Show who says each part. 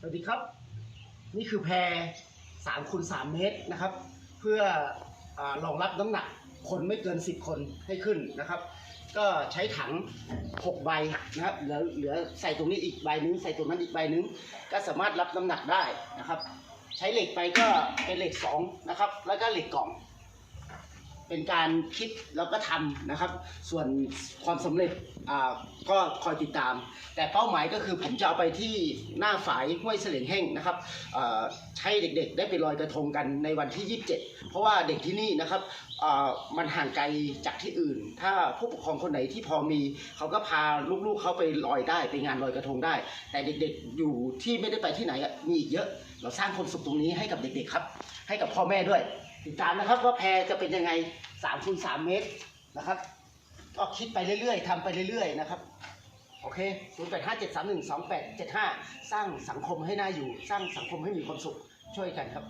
Speaker 1: สวัสดีครับ นี่คือแพร3คูณ3เมตรนะครับ เพื่ออรองรับน้ำหนักคนไม่เกิน 10 คนให้ขึ้นนะครับ ก็ใช้ถัง 6 ใบนะครับเหลือเหลือใส่ตรงนี้อีกใบนึง ใส่ตรงนั้นอีกใบนึง ก็สามารถรับน้ำหนักได้นะครับ ใช้เหล็กไปก็เป็นเหล็ก 2 นะครับ แล้วก็เหล็กกล่อง เป็นการคิดแล้วก็ทำนะครับ ส่วนความสำเร็จอ่าก็คอยติดตาม แต่เป้าหมายก็คือผมจะเอาไปที่หน้าฝายห้วยเสลียงแห้งนะครับอ่อให้เด็กๆ ได้ไปลอยกระทงกันในวันที่ 27 เพราะว่าเด็กที่นี่นะครับอ่อมันห่างไกลจากที่อื่น ถ้าผู้ปกครองคนไหนที่พอมีเขาก็พาลูกๆเขาไปลอยได้ไปงานลอยกระทงได้ แต่เด็กๆอยู่ที่ไม่ได้ไปที่ไหนอะมีอีกเยอะ เราสร้างความสุขตรงนี้ให้กับเด็กๆครับ ให้กับพ่อแม่ด้วย ติดตามนะครับว่าแพจะเป็นยังไงสามคูณ3เมตรนะครับก็คิดไปเรื่อยๆทำไปเรื่อยๆนะครับโอเค0 8 5 7 3 1 2 8 7 5 สร้างสังคมให้น่าอยู่ สร้างสังคมให้มีความสุข ช่วยกันครับ